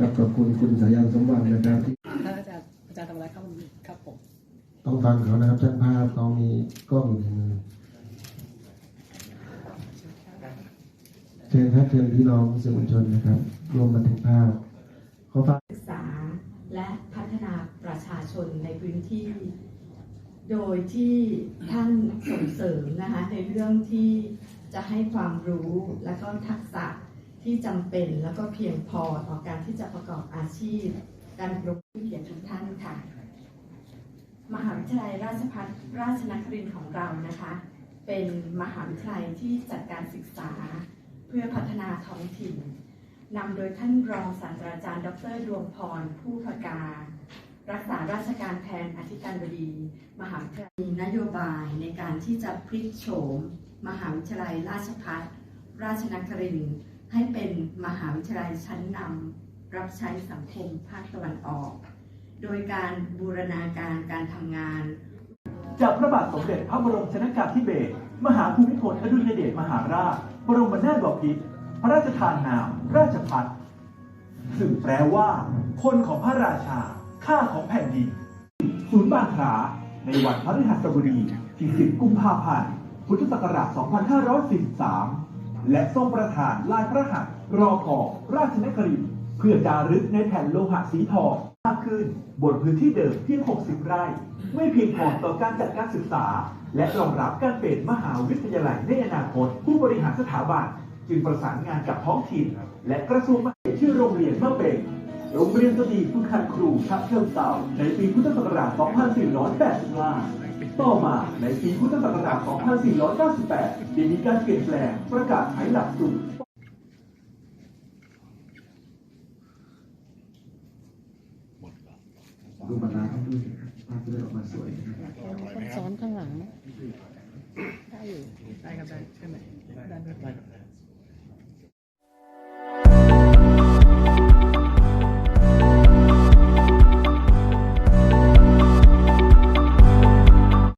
ขอบคุณคุณสายันสมหวังนะครับที่ท่านอาจารย์อาจารย์ทำอะไรครับวันนี้ครับผมต้องฟังเขานะครับช่างภาพเขามีกล้องอยู่ในมือเชิญครับเชิญพี่น้องสื่อมวลชนนะครับร่วมบันทึกภาพเขาฟังศึกษาและพัฒนาประชาชนในพื้นที่ โดยที่ท่านส่งเสริมนะคะในเรื่องที่จะให้ความรู้และก็ทักษะ ที่จำเป็นแล้วก็เพียงพอต่อการที่จะประกอบอาชีพ การรุงผู้เกียรติทุกท่านค่ะ มหาวิทยาลัยราชภัฏราชนครินทร์ของเรานะคะ เป็นมหาวิทยาลัยที่จัดการศึกษาเพื่อพัฒนาท้องถิ่นนำโดยท่านรองศาสตราจารย์ ดรดวงพร ผู้พกา รักษาราชการแทนอธิการบดี มหาวิทยาลัยมีนโยบายในการที่จะพลิกโฉม มหาวิทยาลัยราชภัฏราชนครินทร์ ให้เป็นมหาวิทยาลัยชั้นนำรับใช้สังคมภาคตะวันออก โดยการบูรณาการการทำงาน จากพระบาทสมเด็จพระบรมชนากาธิเบศรมหาภูมิพลอดุลยเดชมหาราช บรมนาถบพิตรพระราชทานนาม ราชพัฒซึ่งแปลว่า คนของพระราชา ข้าของแผ่นดิน ศูนย์บางขลาในวันพฤหัสบดีที่ 10 กุมภาพันธ์ พุทธศักราช 2543 และทรงประทานลายพระหัตถ์รอขอราชนครินทร์เพื่อจารึกในแผ่นโลหะสีทองมากขึ้นบนพื้นที่เดิมเพียง 60 ไร่ ไม่เพียงพอต่อการจัดการศึกษา และรองรับการเป็นมหาวิทยาลัยในอนาคต ผู้บริหารสถาบันจึงประสานงานกับท้องถิ่น และกระทรวงมหาดไทยชื่อโรงเรียนเมื่อเป็น โรงเรียนสตรีฝึกหัดครูชักเชิงเต่าในปีพุทธศักราช 2485 ต่อมาในปีพุทธศักราช 2498 ได้มีการเปลี่ยนแปลงประกาศใช้หลักสูตรดูมันนะคดูภาพสวยนอนข้างหลัง